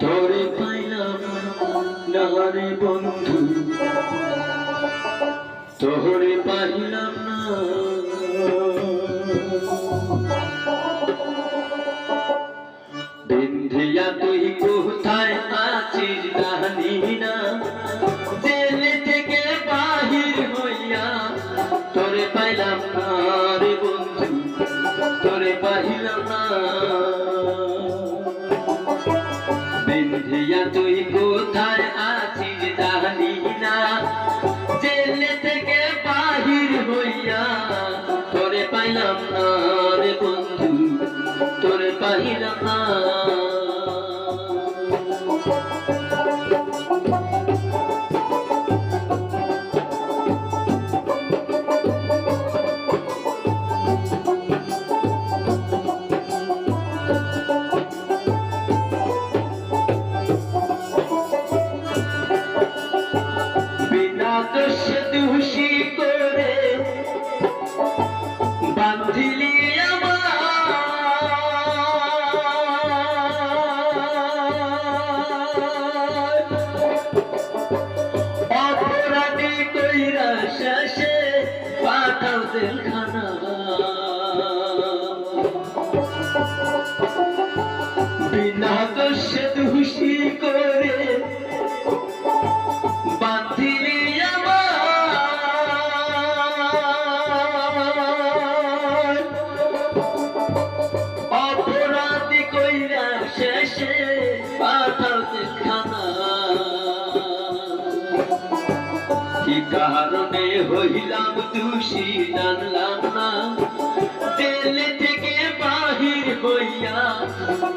তোরে পাইলাম না রে বন্ধু। তোরে পাইলাম না। বিন্ধিয়া তুই কোথায় আছিস জানি না। জেলে থেকে বাহির হইয়া তোরে পাইলাম না রে বন্ধু। তোরে পাইলাম না। তোরে জেলখানা বিনা দোষে দোষী করে হইলাম দোষী, জানলাম না। জেলে থেকে বাহির হইয়া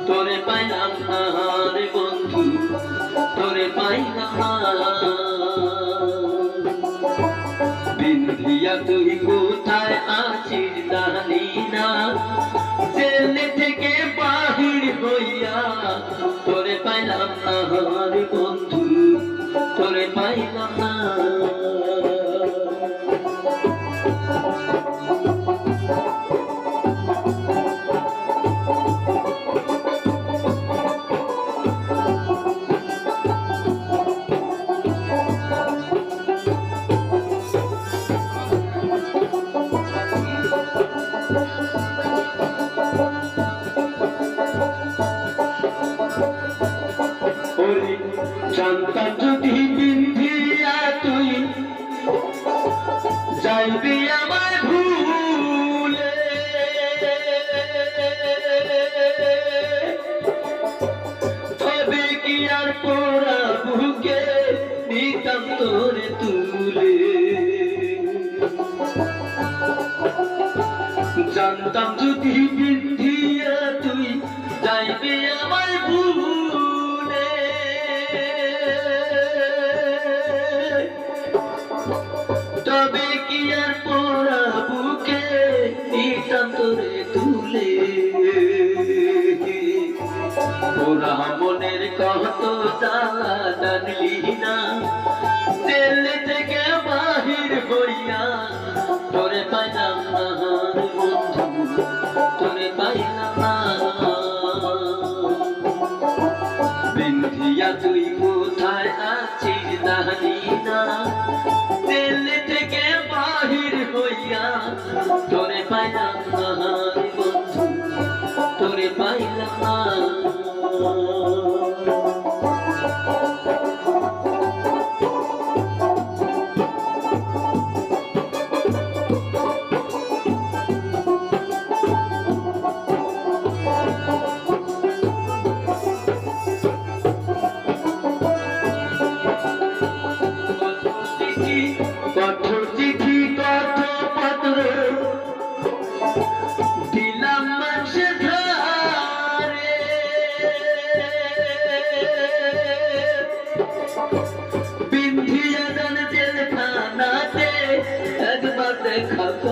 তোরে পাইলাম না বন্ধু, তোরে পাইলাম তুই কোথায় আছিস জানি না। থেকে বাহির হইয়া তোরে পাইলাম রে বন্ধু, তোরে পাইলাম না। জানতা যদি বিন্ধিয়া তুই যাইবি আমার ভুলে। তবে কি আর পোড়া বুকে নিতাম তোরে তুলে? জানতাম যদি বিন্ধিয়া পোড়া মনের কত জানলি না। জেল থেকে বাহির হইয়া তোরে পাইলাম না, বন্ধু। তোরে পাইলাম না।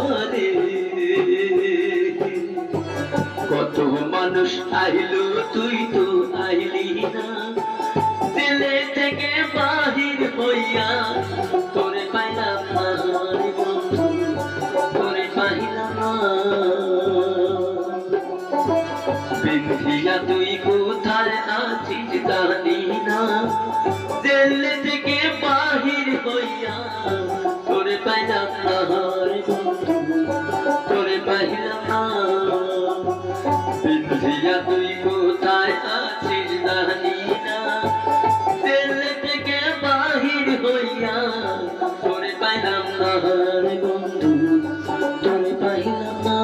জানে কত মানুষ আইলো, তুই তো আইলি না। জেলে থেকে বাহির হইয়া তোরে পাইলাম তোরে পাইলাম তুই কোথায় আছিস জানি না। জেলে থেকে বাহির হইয়া তোরে পাইলাম আহারে বন্ধু তোরে পাইলাম না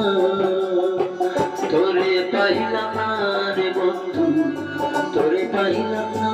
তোরে পাইলাম না রে বন্ধু। তোরে পাইলাম না